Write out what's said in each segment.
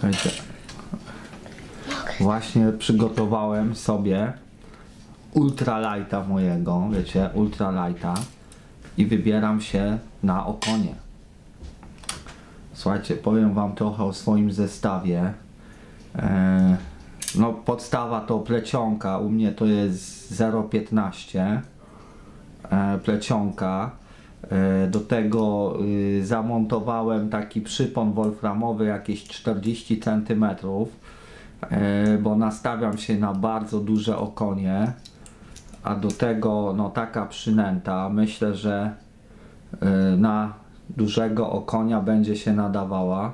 Słuchajcie, właśnie przygotowałem sobie ultralighta mojego, wiecie, ultralighta i wybieram się na okonie. Słuchajcie, powiem wam trochę o swoim zestawie. E, no podstawa to plecionka, u mnie to jest 0,15 e, plecionka. E, Do tego y, zamontowałem taki przypon wolframowy jakieś 40 cm, e, bo nastawiam się na bardzo duże okonie. A do tego no taka przynęta, myślę, że y, na dużego okonia będzie się nadawała.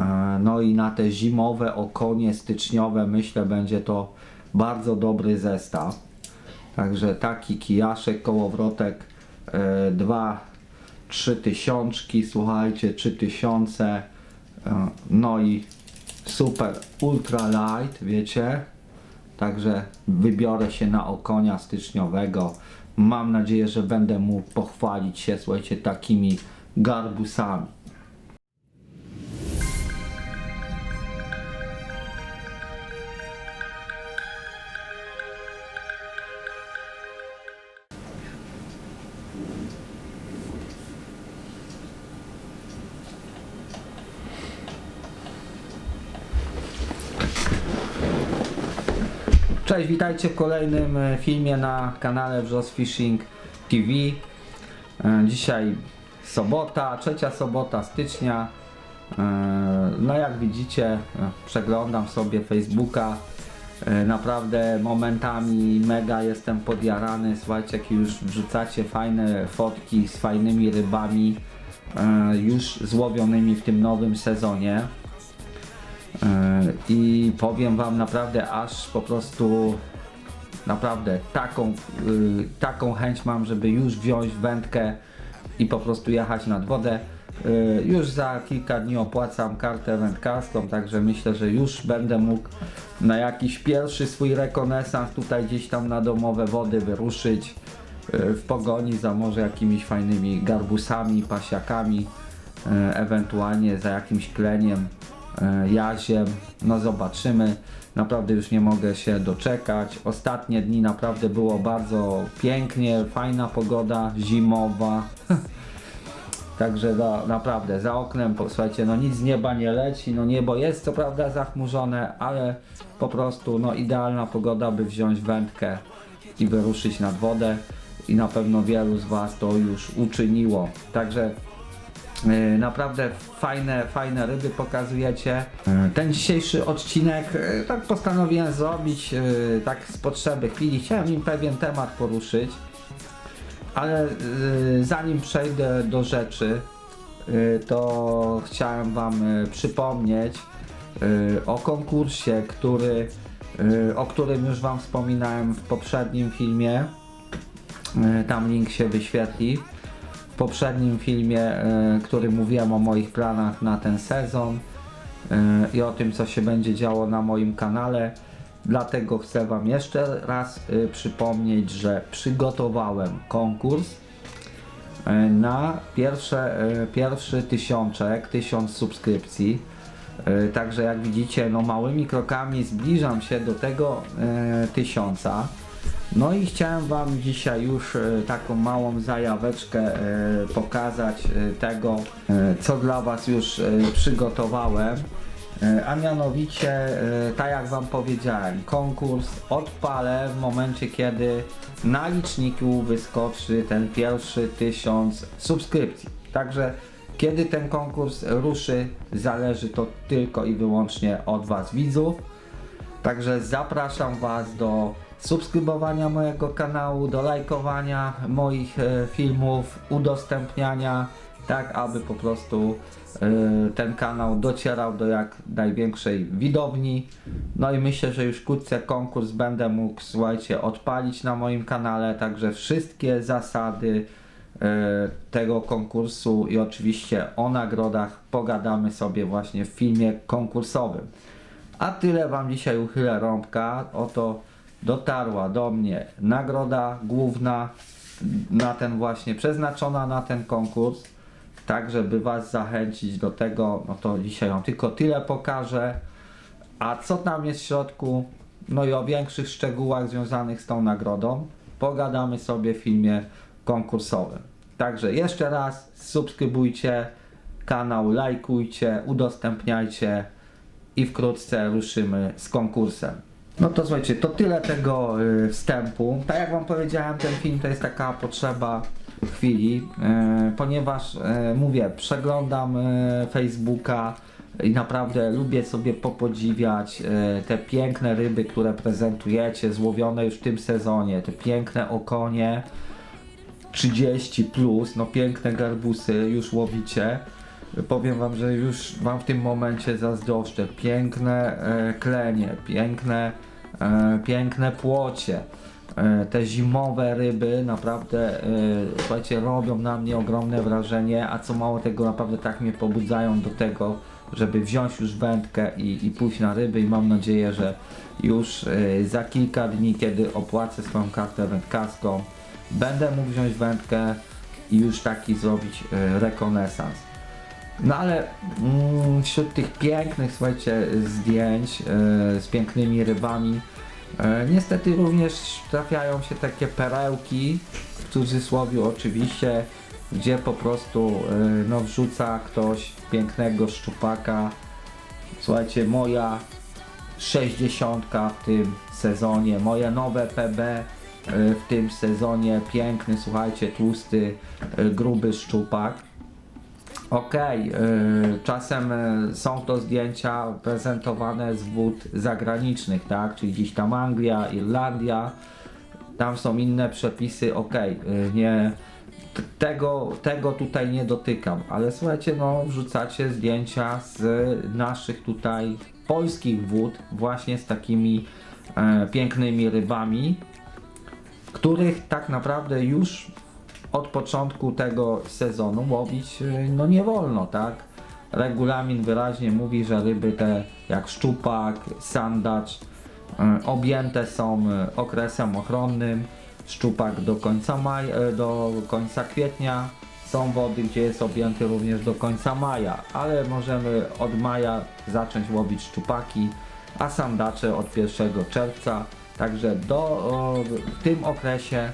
E, No i na te zimowe okonie styczniowe myślę będzie to bardzo dobry zestaw. Także taki kijaszek, kołowrotek, e, dwa, trzy tysiączki, słuchajcie, trzy tysiące, e, no i super ultra light, wiecie. Także wybiorę się na okonia styczniowego. Mam nadzieję, że będę mógł pochwalić się, słuchajcie, takimi garbusami. Cześć, witajcie w kolejnym e, filmie na kanale Wrzos Fishing TV. E, Dzisiaj sobota, trzecia sobota stycznia. E, No jak widzicie, przeglądam sobie Facebooka. Naprawdę momentami mega jestem podjarany. Słuchajcie, jakie już wrzucacie fajne fotki z fajnymi rybami, już złowionymi w tym nowym sezonie. I powiem Wam naprawdę, aż po prostu naprawdę taką, y, taką chęć mam, żeby już wziąć wędkę i po prostu jechać nad wodę. Y, Już za kilka dni opłacam kartę wędkarską, także myślę, że już będę mógł na jakiś pierwszy swój rekonesans tutaj gdzieś tam na domowe wody wyruszyć y, w pogoni za może jakimiś fajnymi garbusami, pasiakami, ewentualnie za jakimś kleniem e, jaziem. No zobaczymy. Naprawdę już nie mogę się doczekać. Ostatnie dni naprawdę było bardzo pięknie, fajna pogoda zimowa. Także no, naprawdę za oknem, posłuchajcie, no nic z nieba nie leci, no niebo jest co prawda zachmurzone, ale po prostu no idealna pogoda, by wziąć wędkę i wyruszyć nad wodę i na pewno wielu z Was to już uczyniło. Także Naprawdę fajne, fajne ryby pokazujecie. E, Ten dzisiejszy odcinek e, tak postanowiłem zrobić e, tak z potrzeby chwili. Chciałem im pewien temat poruszyć, ale e, zanim przejdę do rzeczy, e, to chciałem Wam e, przypomnieć e, o konkursie, który, e, o którym już Wam wspominałem w poprzednim filmie. E, Tam link się wyświetli poprzednim filmie, e, który mówiłem o moich planach na ten sezon e, i o tym, co się będzie działo na moim kanale. Dlatego chcę Wam jeszcze raz e, przypomnieć, że przygotowałem konkurs na pierwsze, pierwszy tysiączek, tysiąc subskrypcji. Także jak widzicie, no małymi krokami zbliżam się do tego tysiąca. No i chciałem Wam dzisiaj już e, taką małą zajaweczkę e, pokazać e, tego, co dla Was już przygotowałem. A mianowicie, tak jak Wam powiedziałem, konkurs odpalę w momencie, kiedy na liczniku wyskoczy ten pierwszy tysiąc subskrypcji. Także kiedy ten konkurs ruszy, zależy to tylko i wyłącznie od Was widzów. Także zapraszam Was do subskrybowania mojego kanału, do lajkowania moich e, filmów, udostępniania, tak aby po prostu e, ten kanał docierał do jak największej widowni. No i myślę, że już wkrótce konkurs będę mógł, słuchajcie, odpalić na moim kanale, także wszystkie zasady e, tego konkursu i oczywiście o nagrodach pogadamy sobie właśnie w filmie konkursowym. A tyle Wam dzisiaj uchylę rąbka. Oto dotarła do mnie nagroda główna na ten właśnie, przeznaczona na ten konkurs. tak żeby Was zachęcić do tego, no to dzisiaj Wam tylko tyle pokażę. A co tam jest w środku, no i o większych szczegółach związanych z tą nagrodą, pogadamy sobie w filmie konkursowym. Także jeszcze raz subskrybujcie kanał, lajkujcie, udostępniajcie i wkrótce ruszymy z konkursem. No to słuchajcie, to tyle tego y, wstępu. Tak jak Wam powiedziałem, ten film to jest taka potrzeba chwili, y, ponieważ y, mówię, przeglądam y, Facebooka i naprawdę lubię sobie popodziwiać y, te piękne ryby, które prezentujecie, złowione już w tym sezonie, te piękne okonie. 30 plus, no piękne garbusy już łowicie. Powiem wam, że już wam w tym momencie zazdroszczę. Piękne e, klenie, piękne, piękne płocie. E, te zimowe ryby naprawdę, e, słuchajcie, robią na mnie ogromne wrażenie, a co mało tego, naprawdę tak mnie pobudzają do tego, żeby wziąć już wędkę i, i pójść na ryby i mam nadzieję, że już e, za kilka dni, kiedy opłacę swoją kartę wędkarską, będę mógł wziąć wędkę i już taki zrobić e, rekonesans. No ale mm, wśród tych pięknych, słuchajcie, zdjęć e, z pięknymi rybami, e, niestety również trafiają się takie perełki, w cudzysłowie oczywiście, gdzie po prostu e, no, wrzuca ktoś pięknego szczupaka. Słuchajcie, moja 60 w tym sezonie, moje nowe PB w tym sezonie, piękny, słuchajcie, tłusty, gruby szczupak. Okej, y, czasem y, są to zdjęcia prezentowane z wód zagranicznych, tak? Czyli gdzieś tam Anglia, Irlandia, tam są inne przepisy, okej, y, nie tego, tego tutaj nie dotykam, ale słuchajcie, no wrzucacie zdjęcia z naszych tutaj polskich wód, właśnie z takimi e, pięknymi rybami, których tak naprawdę już od początku tego sezonu łowić y, no nie wolno, tak? Regulamin wyraźnie mówi, że ryby te jak szczupak, sandacz y, objęte są y, okresem ochronnym. Szczupak do końca maj, do końca kwietnia. Są wody, gdzie jest objęty również do końca maja, ale możemy od maja zacząć łowić szczupaki, a sandacze od 1 czerwca. Także do, o, w tym okresie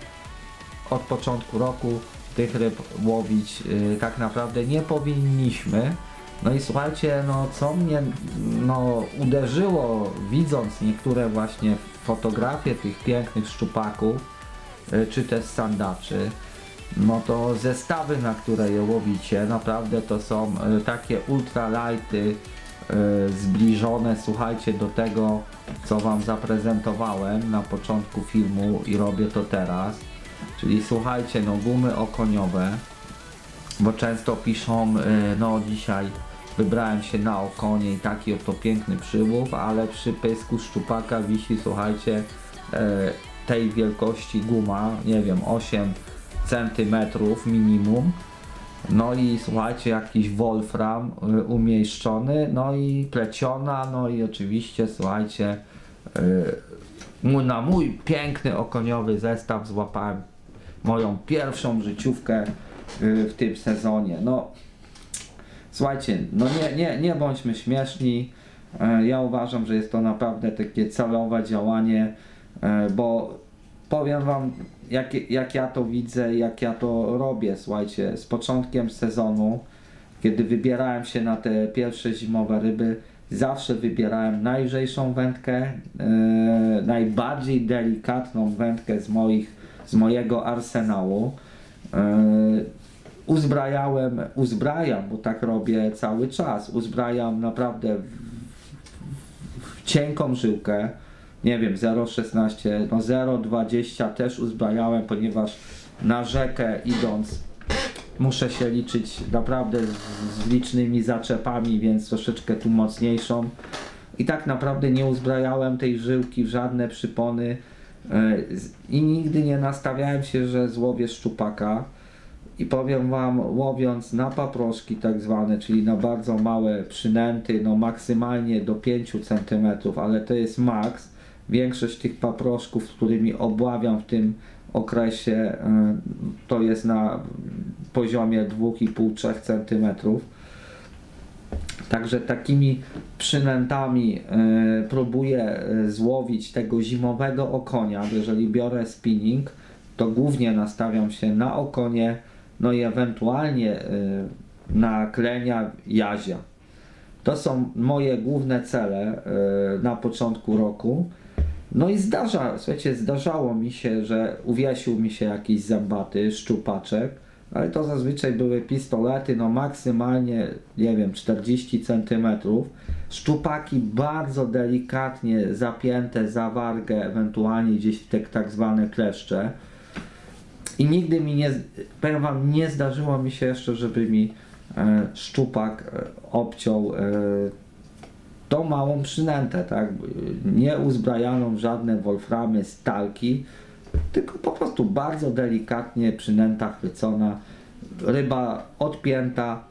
od początku roku tych ryb łowić y, tak naprawdę nie powinniśmy. No i słuchajcie, no co mnie no, uderzyło widząc niektóre właśnie fotografie tych pięknych szczupaków, y, czy też sandaczy, no to zestawy, na które je łowicie, naprawdę to są y, takie ultralighty y, zbliżone, słuchajcie, do tego, co Wam zaprezentowałem na początku filmu i robię to teraz. Czyli słuchajcie, no gumy okoniowe, bo często piszą, y, no dzisiaj wybrałem się na okonie i taki oto piękny przyłów, ale przy pysku szczupaka wisi, słuchajcie, y, tej wielkości guma, nie wiem, 8 centymetrów minimum. No i słuchajcie, jakiś wolfram y, umieszczony, no i pleciona, no i oczywiście słuchajcie, na mój piękny okoniowy zestaw złapałem moją pierwszą życiówkę y, w tym sezonie. No słuchajcie, no nie, nie, nie bądźmy śmieszni. E, Ja uważam, że jest to naprawdę takie celowe działanie, e, bo powiem wam, jak, jak ja to widzę, jak ja to robię, słuchajcie, z początkiem sezonu, kiedy wybierałem się na te pierwsze zimowe ryby, zawsze wybierałem najlżejszą wędkę, e, najbardziej delikatną wędkę z moich, z mojego arsenału. E, uzbrajałem, uzbrajam, bo tak robię cały czas, uzbrajam naprawdę w, w cienką żyłkę, nie wiem, 0,16, no 0,20 też uzbrajałem, ponieważ na rzekę idąc muszę się liczyć naprawdę z, z licznymi zaczepami, więc troszeczkę tu mocniejszą. I tak naprawdę nie uzbrajałem tej żyłki w żadne przypony i nigdy nie nastawiałem się, że złowię szczupaka. I powiem Wam, łowiąc na paproszki tak zwane, czyli na bardzo małe przynęty, no maksymalnie do 5 cm, ale to jest maks. Większość tych paproszków, z którymi obławiam w tym okresie e, to jest na poziomie 2,5-3 cm. Także takimi przynętami e, próbuję e, złowić tego zimowego okonia. Jeżeli biorę spinning, to głównie nastawiam się na okonie, no i ewentualnie e, na klenia jazia. To są moje główne cele e, na początku roku. No i zdarza, słuchajcie, zdarzało mi się, że uwiesił mi się jakiś zębaty szczupaczek, ale to zazwyczaj były pistolety, no maksymalnie, nie wiem, 40 cm. Szczupaki bardzo delikatnie zapięte za wargę, ewentualnie gdzieś w te tak zwane kleszcze. I nigdy mi nie, powiem wam, nie zdarzyło mi się jeszcze, żeby mi e, szczupak e, obciął e, tą małą przynętę, tak? Nie uzbrajaną w żadne wolframy, stalki, tylko po prostu bardzo delikatnie przynęta chwycona, ryba odpięta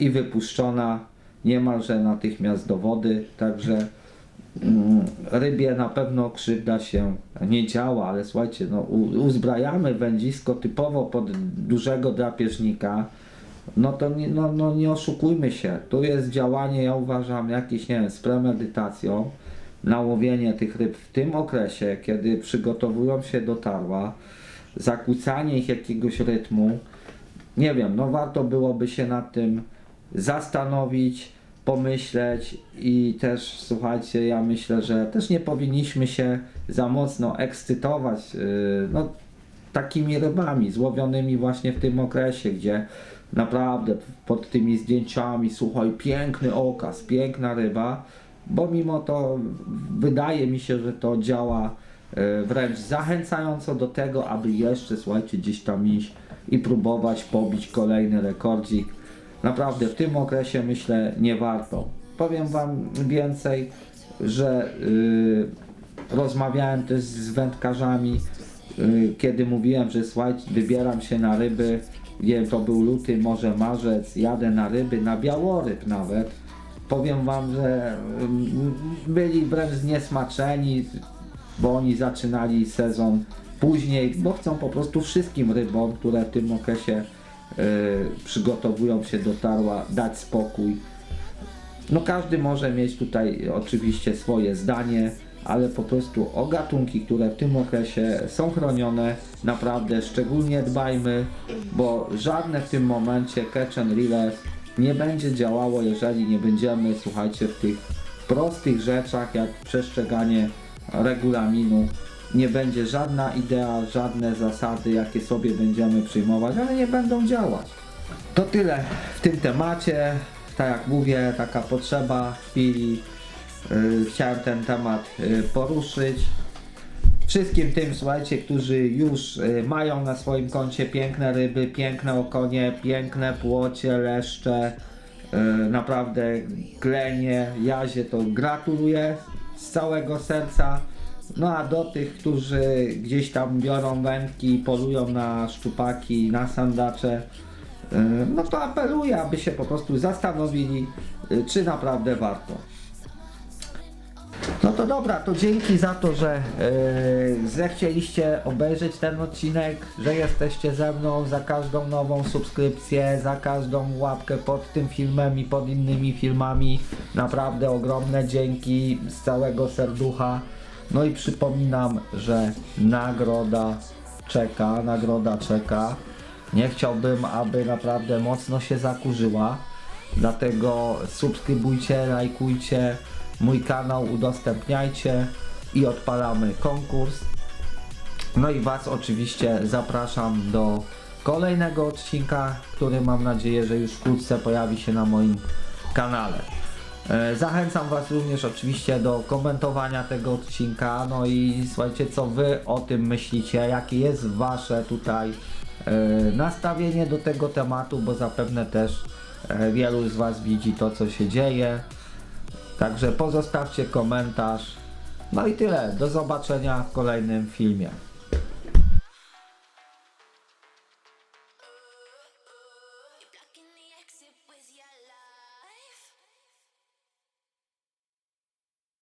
i wypuszczona niemalże natychmiast do wody, także mm, rybie na pewno krzywda się nie działa, ale słuchajcie, no, uzbrajamy wędzisko typowo pod dużego drapieżnika, no to nie, no, no nie oszukujmy się. Tu jest działanie, ja uważam, jakieś, nie wiem, z premedytacją na łowienie tych ryb w tym okresie, kiedy przygotowują się do tarła, zakłócanie ich jakiegoś rytmu. Nie wiem, no warto byłoby się nad tym zastanowić, pomyśleć i też słuchajcie, ja myślę, że też nie powinniśmy się za mocno ekscytować yy, no, takimi rybami złowionymi właśnie w tym okresie, gdzie naprawdę pod tymi zdjęciami, słuchaj, piękny okaz, piękna ryba, bo mimo to wydaje mi się, że to działa e, wręcz zachęcająco do tego, aby jeszcze, słuchajcie, gdzieś tam iść i próbować pobić kolejny rekordzik. Naprawdę w tym okresie myślę nie warto. Powiem Wam więcej, że yy, rozmawiałem też z wędkarzami, yy, kiedy mówiłem, że słuchajcie, wybieram się na ryby, wiem, to był luty, może marzec, jadę na ryby, na białoryb nawet. Powiem Wam, że byli wręcz zniesmaczeni, bo oni zaczynali sezon później, bo chcą po prostu wszystkim rybom, które w tym okresie y, przygotowują się do tarła, dać spokój. No każdy może mieć tutaj oczywiście swoje zdanie, ale po prostu o gatunki, które w tym okresie są chronione, naprawdę szczególnie dbajmy, bo żadne w tym momencie catch and release nie będzie działało, jeżeli nie będziemy, słuchajcie, w tych prostych rzeczach, jak przestrzeganie regulaminu, nie będzie żadna idea, żadne zasady, jakie sobie będziemy przyjmować, one nie będą działać. To tyle w tym temacie. Tak jak mówię, taka potrzeba chwili. Yy, chciałem ten temat yy, poruszyć. Wszystkim tym, słuchajcie, którzy już y, mają na swoim koncie piękne ryby, piękne okonie, piękne płocie, leszcze, y, naprawdę klenie, jazie, to gratuluję z całego serca. No a do tych, którzy gdzieś tam biorą wędki, polują na szczupaki, na sandacze, y, no to apeluję, aby się po prostu zastanowili, czy naprawdę warto. To dobra, to dzięki za to, że yy, zechcieliście obejrzeć ten odcinek, że jesteście ze mną za każdą nową subskrypcję, za każdą łapkę pod tym filmem i pod innymi filmami. Naprawdę ogromne dzięki z całego serducha. No i przypominam, że nagroda czeka, nagroda czeka. Nie chciałbym, aby naprawdę mocno się zakurzyła. Dlatego subskrybujcie, lajkujcie mój kanał, udostępniajcie i odpalamy konkurs. No i Was oczywiście zapraszam do kolejnego odcinka, który mam nadzieję, że już wkrótce pojawi się na moim kanale. E, Zachęcam Was również oczywiście do komentowania tego odcinka, no i słuchajcie co Wy o tym myślicie, jakie jest Wasze tutaj e, nastawienie do tego tematu, bo zapewne też e, wielu z Was widzi to co się dzieje. Także pozostawcie komentarz. No i tyle. Do zobaczenia w kolejnym filmie.